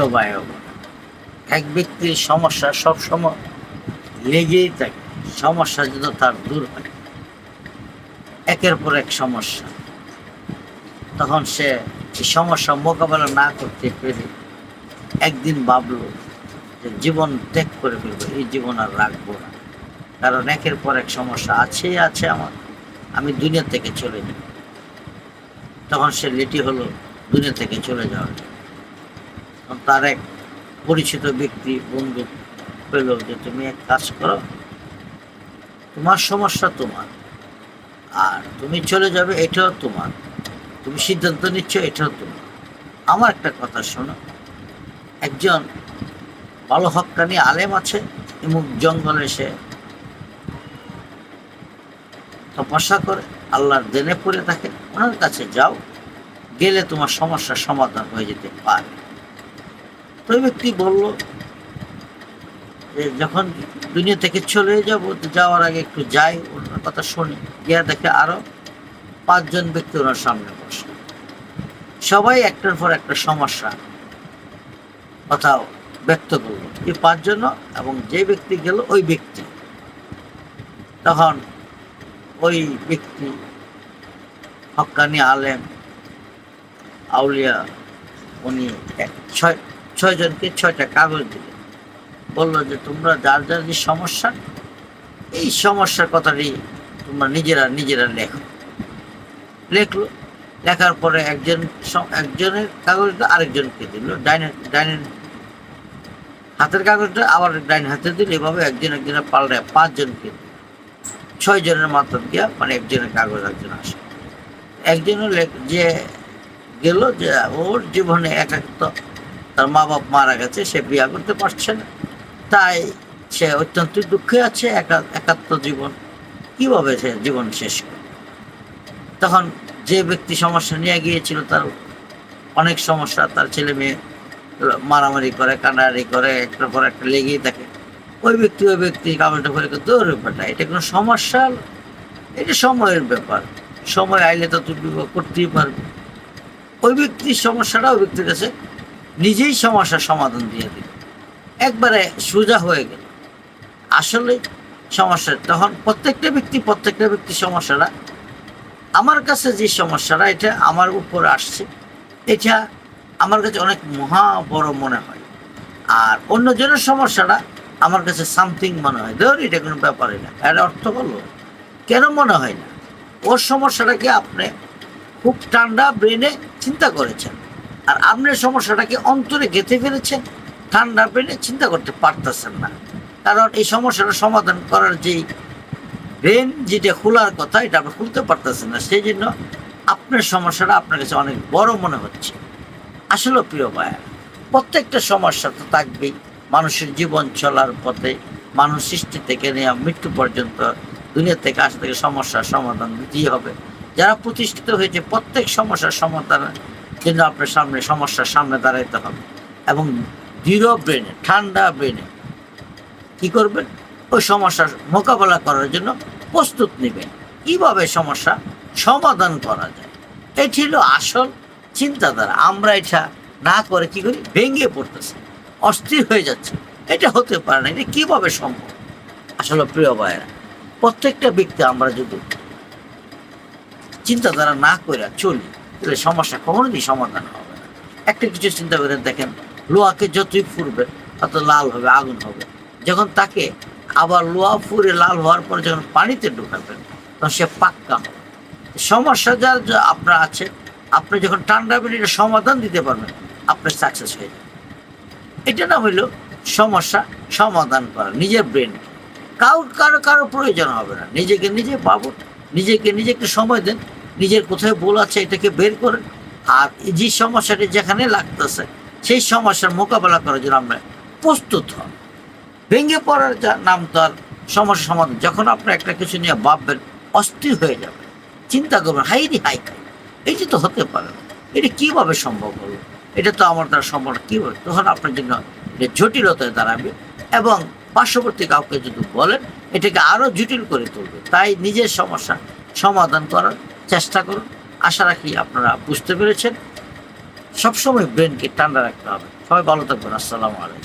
বোন, এক ব্যক্তির সমস্যা সবসময় লেগেই থাকে। সমস্যা যদি তার দূর হয়। একের পর এক সমস্যা। তখন সে সমস্যা মোকাবেলা না করতে পেরে একদিন ভাবলো যে জীবন ত্যাগ করে ফেলব এই জীবন আর রাখব না। কারণ একের পর এক সমস্যা আছেই আছে আমার। আমি দুনিয়া থেকে চলে যাব। তখন সে লেটি হলো দুনিয়া থেকে চলে যাওয়ার তার এক পরিচিত ব্যক্তি, বন্ধু পেল যে, তুমি এক কাজ করো, তোমার সমস্যা তোমার, আর তুমি চলে যাবে, এটাও তোমার। তুমি সিদ্ধান্ত নিচ্ছ, এটাও তোমার। আমার একটা কথা শোনো, একজন ভালো হকানি আলেম আছে এবং জঙ্গলে সে তপস্যা করে, আল্লাহর দেনে পড়ে থাকে, ওনার কাছে যাও, গেলে তোমার সমস্যার সমাধান হয়ে যেতে পারে। তো ব্যক্তি বলল, যে যখন দুনিয়া থেকে চলে যাব যাওয়ার আগে একটু যাই ওনার কথা শুনি। গিয়া দেখে আরও পাঁচজন ব্যক্তি ওনার সামনে বসে সবাই একটার পর একটা সমস্যা কথা ব্যক্ত করল এই পাঁচজন এবং যে ব্যক্তি গেল ওই ব্যক্তি। তখন ওই ব্যক্তি হক্কানি আলেম, আউলিয়া, উনি এক- ছয় ছয়জনকে ছয়টা কাগজ দিলেন বলল যে, তোমরা যার যার যে সমস্যা, এই সমস্যার কথাটি তোমরা নিজেরা নিজেরা লেখো। লেখলো। লেখার পরে একজন একজনের কাগজটা আরেকজনকে দিল। ডাইনের ডাইনের হাতের কাগজটা আবার ডাইন হাতে দিল। এভাবে একজন একজনের পাল্টায় পাঁচজনকে দিল। ছয় জনের মাধ্যম দিয়া মানে একজনের কাগজ, একজন আসে। একজনের লেখ- যে গেল যে ওর জীবনে একাত্ম তার মা বাপ মারা গেছে, সে বিয়া করতে পারছে না। তাই সে অত্যন্ত দুঃখে আছে, একা- একাত্ম জীবন। কীভাবে সে জীবন শেষ করে তখন যে ব্যক্তি সমস্যা নিয়ে গিয়েছিল, তার অনেক সমস্যা, তার ছেলে মেয়ে মারামারি করে, কান্নাকাটি করে, একটার পর একটা লেগেই থাকে। ওই ব্যক্তি ওই ব্যক্তি কাগজটা করে দৌড়ে পাঠায়। এটা কোনো সমস্যা এটা সময়ের ব্যাপার। সময় আইলে তো তুমি করতেই পারবে। ওই ব্যক্তির সমস্যাটা ওই ব্যক্তির কাছে নিজেই সমস্যার সমাধান দিয়ে দিল। একবারে সোজা হয়ে গেল। আসলে সমস্যা, তখন প্রত্যেকটা ব্যক্তি, প্রত্যেকটা ব্যক্তির সমস্যাটা, আমার কাছে যে সমস্যাটা, এটা আমার উপর আসছে। এটা আমার কাছে অনেক মহা বড় মনে হয়। আর অন্যজনের সমস্যাটা আমার কাছে সামথিং মনে হয়। ধর, এটা কোনো ব্যাপারই না। এর অর্থ হলো, কেন মনে হয় না? ওর সমস্যাটাকে আপনি খুব ঠান্ডা ব্রেনে চিন্তা করেছেন। আর আপনার সমস্যাটাকে অন্তরে গেঁথে ফেলেছেন, ঠান্ডা ব্রেনে চিন্তা করতে পারতেছেন না। কারণ এই সমস্যাটা সমাধান করার যেই ব্রেন, যেটা খোলার কথা, এটা আপনি খুলতে পারতেছেন না। সেই জন্য আপনার সমস্যাটা আপনার কাছে অনেক বড় মনে হচ্ছে। আসলে প্রিয় ভাইয়া, প্রত্যেকটা সমস্যা তো থাকবেই। মানুষের জীবন চলার পথে মানুষ সৃষ্টি থেকে নেওয়া মৃত্যু পর্যন্ত দুনিয়া থেকে আসা থেকে সমস্যার সমাধান দিতেই হবে। যারা প্রতিষ্ঠিত হয়েছে, প্রত্যেক সমস্যার সমাধানের জন্য আপনার সামনে সমস্যার সামনে দাঁড়াইতে হবে। এবং দৃঢ় ব্রেনে, ঠান্ডা ব্রেনে কি করবেন? ওই সমস্যার মোকাবেলা করার জন্য প্রস্তুত নেবেন। কীভাবে সমস্যা সমাধান করা যায়? এটি হলো আসল চিন্তাধারা। আমরা এটা না করে কি করি? ভেঙে পড়তেছি। অস্থির হয়ে যাচ্ছে। এটা হতে পারে না। এটা কীভাবে সম্ভব? আসলে প্রিয় ভাইয়েরা, প্রত্যেকটা ব্যক্তি আমরা যদি চিন্তাধারা না করে চলি তাহলে সমস্যা কখনোই সমাধান হবে একটা কিছু চিন্তা করে দেখেন, লোহাকে যতই ফুরবে তত লাল হবে, আগুন হবে। যখন তাকে আবার লোহা ফুরে লাল হওয়ার পরে যখন পানিতে ঢুকাবেন, তখন সে পাক্কা হবে। সমস্যা যা আপনার আছে, আপনি যখন ঠান্ডা বেরিয়ে সমাধান দিতে পারবেন আপনার সাকসেস হয়ে যাবে এটা না হইল সমস্যা সমাধান করা, নিজের ব্রেন কাউ কারও কারও প্রয়োজন হবে না। নিজেকে নিজে পাবো নিজেকে নিজে একটু সময় দেন নিজের কোথায় ভুল আছে এটাকে বের করেন আর যে সমস্যাটি যেখানে লাগতেছে, সেই সমস্যার মোকাবেলা করার জন্য আমরা প্রস্তুত হন ভেঙে পড়ার যা নাম তো আর সমস্যা সমাধান, যখন আপনি একটা কিছু নিয়ে ভাববেন, অস্থির হয়ে যাবে চিন্তা করবেন, হাই রে, হাই এটি তো হতে পারে এটা কীভাবে সম্ভব হলো? এটা তো আমার দ্বারা সম্ভব। কীভাবে? তখন আপনার জন্য এটা জটিলতায় দাঁড়াবে এবং পার্শ্ববর্তী কাউকে যদি বলেন, এটাকে আরও জটিল করে তুলবে। তাই নিজের সমস্যা সমাধান করার চেষ্টা করুন। আশা রাখি আপনারা বুঝতে পেরেছেন। সবসময় ব্রেনকে ঠান্ডা রাখতে হবে। সবাই ভালো থাকবেন। আসসালামু আলাইকুম।